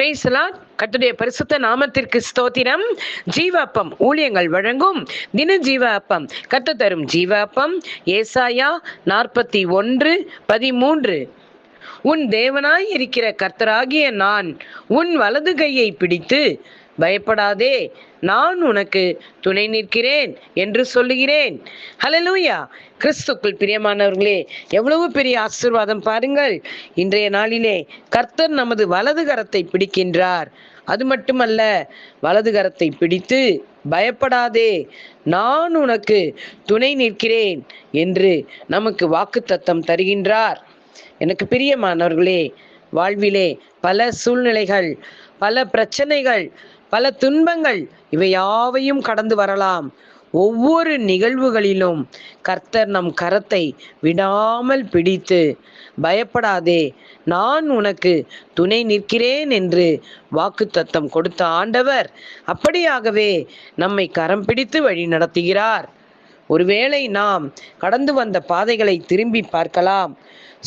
பிரேசலா கத்துடைய பரிசுத்த நாமத்திற்கு ஸ்தோத்திரம். ஜீவாப்பம் ஊழியங்கள் வழங்கும் தின ஜீவ அப்பம் கத்து தரும் ஜீவ அப்பம் ஏசாயா நாற்பத்தி ஒன்று பதிமூன்று. உன் தேவனாய் இருக்கிற கர்த்தராகிய நான் உன் வலது கையை பிடித்து பயப்படாதே நான் உனக்கு துணை நிற்கிறேன் என்று சொல்லுகிறேன். ஹலலூயா கிறிஸ்துக்குள் பிரியமானவர்களே எவ்வளவு பெரிய ஆசிர்வாதம் பாருங்கள். இன்றைய நாளிலே கர்த்தர் நமது வலது கரத்தை பிடிக்கின்றார். அது மட்டுமல்ல வலது கரத்தை பிடித்து பயப்படாதே நான் உனக்கு துணை நிற்கிறேன் என்று நமக்கு வாக்குத்தத்தம் தருகின்றார். எனக்கு பிரியமானவர்களே வாழ்விலே பல சூழ்நிலைகள் பல பிரச்சனைகள் பல துன்பங்கள் இவை யாவையும் கடந்து வரலாம். ஒவ்வொரு நிகழ்வுகளிலும் கர்த்தர் நம் கரத்தை விடாமல் பிடித்து பயப்படாதே நான் உனக்கு துணை நிற்கிறேன் என்று வாக்குத்தத்தம் கொடுத்த ஆண்டவர் அப்படியாகவே நம்மை கரம் பிடித்து வழி நடத்துகிறார். ஒருவேளை நாம் கடந்து வந்த பாதைகளை திரும்பி பார்க்கலாம்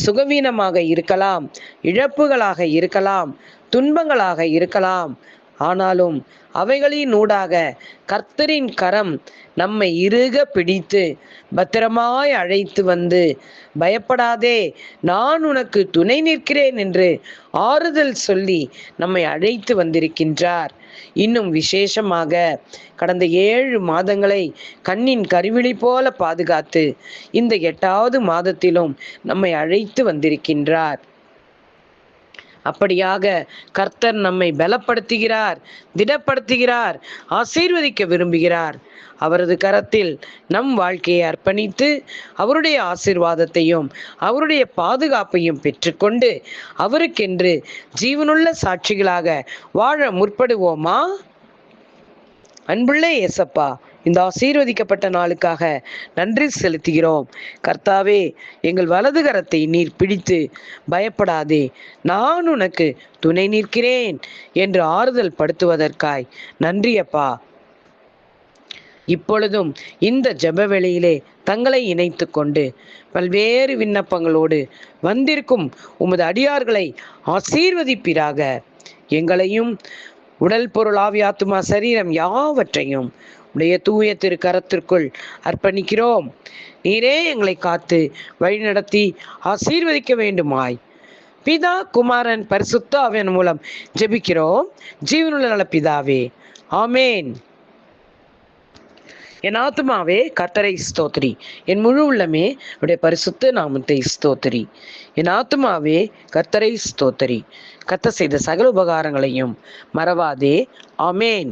சுகவீனமாக இருக்கலாம் இழப்புகளாக இருக்கலாம் துன்பங்களாக இருக்கலாம் ஆனாலும் அவைகளின் ஊடாக கர்த்தரின் கரம் நம்மை இறுக பிடித்து பத்திரமாய் அழைத்து வந்து பயப்படாதே நான் உனக்கு துணை நிற்கிறேன் என்று ஆறுதல் சொல்லி நம்மை அழைத்து வந்திருக்கின்றார். இன்னும் விசேஷமாக கடந்த ஏழு மாதங்களை கண்ணின் கருவிழி போல பாதுகாத்து இந்த எட்டாவது மாதத்திலும் நம்மை அழைத்து வந்திருக்கின்றார். அப்படியாக கர்த்தர் நம்மை பலப்படுத்துகிறார் திடப்படுத்துகிறார் ஆசீர்வதிக்க விரும்புகிறார். அவரது கரத்தில் நம் வாழ்க்கையை அர்ப்பணித்து அவருடைய ஆசீர்வாதத்தையும் அவருடைய பாதுகாப்பையும் பெற்றுக்கொண்டு அவருக்கென்று ஜீவனுள்ள சாட்சிகளாக வாழ முற்படுவோமா? அன்புள்ள ஏசப்பா இந்த ஆசீர்வதிக்கப்பட்ட நாளுக்காக நன்றி செலுத்துகிறோம். கர்த்தாவே எங்கள் வலது கரத்தை நீர் பிடித்து பயப்படாதே. நான் உனக்கு துணை நிற்கிறேன் என்று ஆறுதல் படுத்துவதற்காய் நன்றியப்பா இப்பொழுதும் இந்த ஜப வேளையிலே தங்களை இணைத்து கொண்டு பல்வேறு விண்ணப்பங்களோடு வந்திருக்கும் உமது அடியார்களை ஆசீர்வதிப்பீராக. எங்களையும் உடல் பொருள் ஆவியாத்துமா சரீரம் யாவற்றையும் உடைய தூய திரு கரத்திற்குள் அர்ப்பணிக்கிறோம். நீரே எங்களை காத்து வழிநடத்தி ஆசீர்வதிக்க வேண்டுமாய். பிதா குமாரன் பரிசுத்த அவன் மூலம் ஜெபிக்கிறோம். ஜீவனுள்ள நல பிதாவே ஆமேன். என் ஆத்மாவே கர்த்தரை ஸ்தோத்திரி. என் முழு உள்ளமே உடைய பரிசுத்த நாமத்தை ஸ்தோத்திரி. என் ஆத்மாவே கர்த்தரை ஸ்தோத்திரி. கத்த செய்த சகல உபகாரங்களையும் மறவாதே. ஆமேன்.